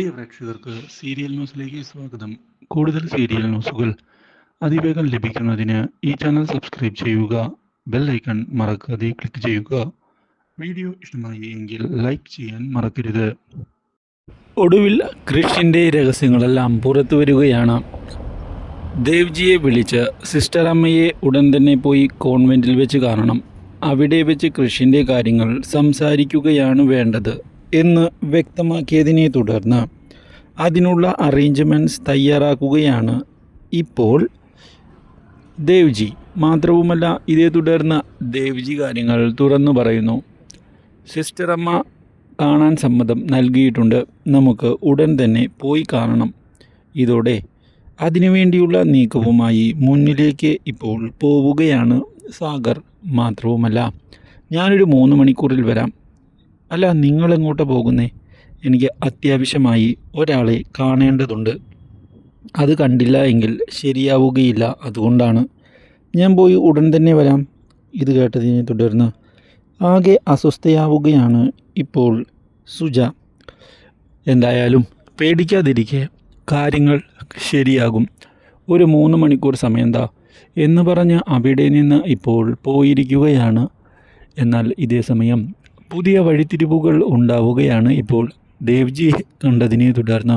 പ്രിയ പ്രേക്ഷകർക്ക് സീരിയൽ ന്യൂസിലേക്ക് സ്വാഗതം. കൂടുതൽ സീരിയൽ ന്യൂസുകൾ അതിവേഗം ലഭിക്കുന്നതിന് ഈ ചാനൽ സബ്സ്ക്രൈബ് ചെയ്യുക ബെൽ ഐക്കൺ മറക്കാതെ ക്ലിക്ക് ചെയ്യുക. വീഡിയോ ഇഷ്ടമായി എങ്കിൽ ലൈക്ക് ചെയ്യാൻ മറക്കരുത്. ഒടുവിൽ കൃഷിന്റെ രഹസ്യങ്ങളെല്ലാം പുറത്തു വരികയാണ്. ദേവ്ജിയെ വിളിച്ച് സിസ്റ്റർ അമ്മയെ ഉടൻ തന്നെ പോയി കോൺവെന്റിൽ വെച്ച് കാണണം. അവിടെ വെച്ച് കൃഷിന്റെ കാര്യങ്ങൾ സംസാരിക്കുകയാണ് വേണ്ടത്. എന്ന് വ്യക്തമാക്കിയതിനെ തുടർന്ന് അതിനുള്ള അറേഞ്ച്മെന്റ്സ് തയ്യാറാക്കുകയാണ് ഇപ്പോൾ ദേവ്ജി. മാത്രവുമല്ല ഇതേ തുടർന്ന് ദേവ്ജി കാര്യങ്ങൾ തുറന്നു പറയുന്നു. സിസ്റ്റർ അമ്മ കാണാൻ സമ്മതം നൽകിയിട്ടുണ്ട്. നമുക്ക് ഉടൻ തന്നെ പോയി കാണണം. ഇതോടെ അതിനുവേണ്ടിയുള്ള നീക്കവുമായി മുന്നിലേക്ക് ഇപ്പോൾ പോവുകയാണ് സാഗർ. മാത്രവുമല്ല ഞാനൊരു മൂന്ന് മണിക്കൂറിൽ വരാം. അല്ല നിങ്ങളെങ്ങോട്ട് പോകുന്നേ? എനിക്ക് അത്യാവശ്യമായി ഒരാളെ കാണേണ്ടതുണ്ട്. അത് കണ്ടില്ല എങ്കിൽ ശരിയാവുകയില്ല. അതുകൊണ്ടാണ് ഞാൻ പോയി ഉടൻ തന്നെ വരാം. ഇത് കേട്ടതിനെ തുടർന്ന് ആകെ അസ്വസ്ഥയാവുകയാണ് ഇപ്പോൾ സുജ. എന്തായാലും പേടിക്കാതിരിക്കെ കാര്യങ്ങൾ ശരിയാകും. ഒരു മൂന്ന് മണിക്കൂർ സമയം താ എന്ന് പറഞ്ഞ് അവിടെ നിന്ന് ഇപ്പോൾ പോയിരിക്കുകയാണ്. എന്നാൽ ഇതേ സമയം പുതിയ വഴിത്തിരിവുകൾ ഉണ്ടാവുകയാണ് ഇപ്പോൾ ദേവ്ജി കണ്ടതിനെ തുടർന്ന്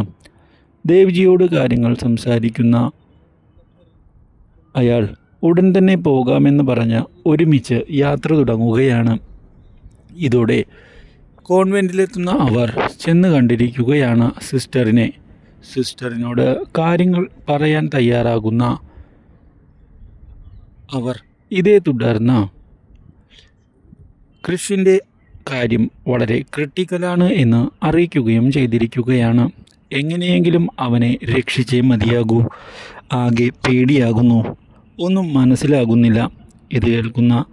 ദേവ്ജിയോട് കാര്യങ്ങൾ സംസാരിക്കുന്ന അയാൾ ഉടൻ തന്നെ പോകാമെന്ന് പറഞ്ഞ് ഒരുമിച്ച് യാത്ര തുടങ്ങുകയാണ്. ഇതോടെ കോൺവെന്റിലെത്തുന്ന അവർ ചെന്ന് കണ്ടിരിക്കുകയാണ് സിസ്റ്ററിനെ. സിസ്റ്ററിനോട് കാര്യങ്ങൾ പറയാൻ തയ്യാറാകുന്ന അവർ ഇതേ തുടർന്ന് കൃഷിന്റെ കാര്യം വളരെ ക്രിട്ടിക്കലാണ് എന്ന് അറിയിക്കുകയും ചെയ്തിരിക്കുകയാണ്. എങ്ങനെയെങ്കിലും അവനെ രക്ഷിച്ചേ മതിയാകൂ. ആകെ പേടിയാകുന്നു. ഒന്നും മനസ്സിലാകുന്നില്ല. ഇത് കേൾക്കുന്ന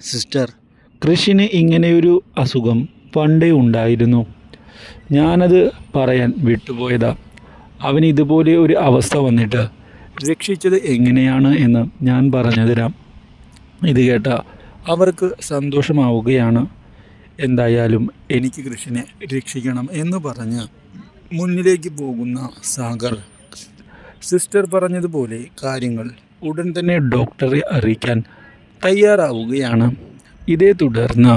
സിസ്റ്റർ കൃഷിന് ഇങ്ങനെയൊരു അസുഖം പണ്ടേ ഉണ്ടായിരുന്നു. ഞാനത് പറയാൻ വിട്ടുപോയതാ. അവന് ഇതുപോലെ ഒരു അവസ്ഥ വന്നിട്ട് രക്ഷിച്ചത് എങ്ങനെയാണ് എന്ന് ഞാൻ പറഞ്ഞുതരാം. ഇത് കേട്ട അവർക്ക് സന്തോഷമാവുകയാണ്. എന്തായാലും എനിക്ക് കൃഷിനെ രക്ഷിക്കണം എന്ന് പറഞ്ഞ് മുന്നിലേക്ക് പോകുന്ന സാഗർ. സിസ്റ്റർ പറഞ്ഞതുപോലെ കാര്യങ്ങൾ ഉടൻ തന്നെ ഡോക്ടറെ അറിയിക്കാൻ തയ്യാറാവുകയാണ്. ഇതേ തുടർന്ന്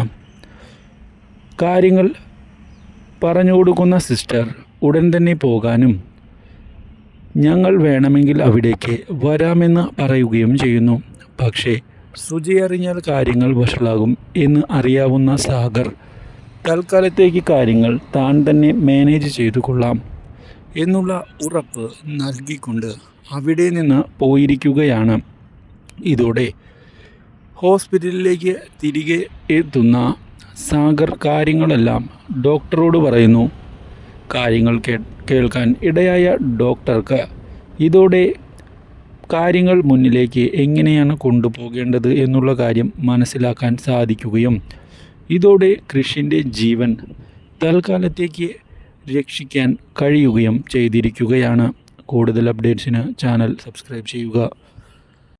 കാര്യങ്ങൾ പറഞ്ഞു കൊടുക്കുന്ന സിസ്റ്റർ ഉടൻ തന്നെ പോകാനും ഞങ്ങൾ വേണമെങ്കിൽ അവിടേക്ക് വരാമെന്ന് പറയുകയും ചെയ്യുന്നു. പക്ഷേ സുജി അറിഞ്ഞാൽ കാര്യങ്ങൾ വഷളാകും എന്ന് അറിയാവുന്ന സാഗർ. തൽക്കാലത്തേക്ക് കാര്യങ്ങൾ താൻ തന്നെ മാനേജ് ചെയ്തു കൊള്ളാം എന്നുള്ള ഉറപ്പ് നൽകിക്കൊണ്ട് അവിടെ നിന്ന് പോയിരിക്കുകയാണ്. ഇതോടെ ഹോസ്പിറ്റലിലേക്ക് തിരികെ എത്തുന്ന സാഗർ കാര്യങ്ങളെല്ലാം ഡോക്ടറോട് പറയുന്നു. കാര്യങ്ങൾ കേൾക്കാൻ ഇടയായ ഡോക്ടർക്ക് ഇതോടെ കാര്യങ്ങൾ മുന്നിലേക്ക് എങ്ങനെയാണ് കൊണ്ടുപോകേണ്ടത് എന്നുള്ള കാര്യം മനസ്സിലാക്കാൻ സാധിക്കുകയും ഇതോടെ കൃഷിന്റെ ജീവൻ തൽക്കാലത്തേക്ക് രക്ഷിക്കാൻ കഴിയുകയും ചെയ്തിരിക്കുകയാണ്. കൂടുതൽ അപ്ഡേറ്റ്സിന് ചാനൽ സബ്സ്ക്രൈബ് ചെയ്യുക.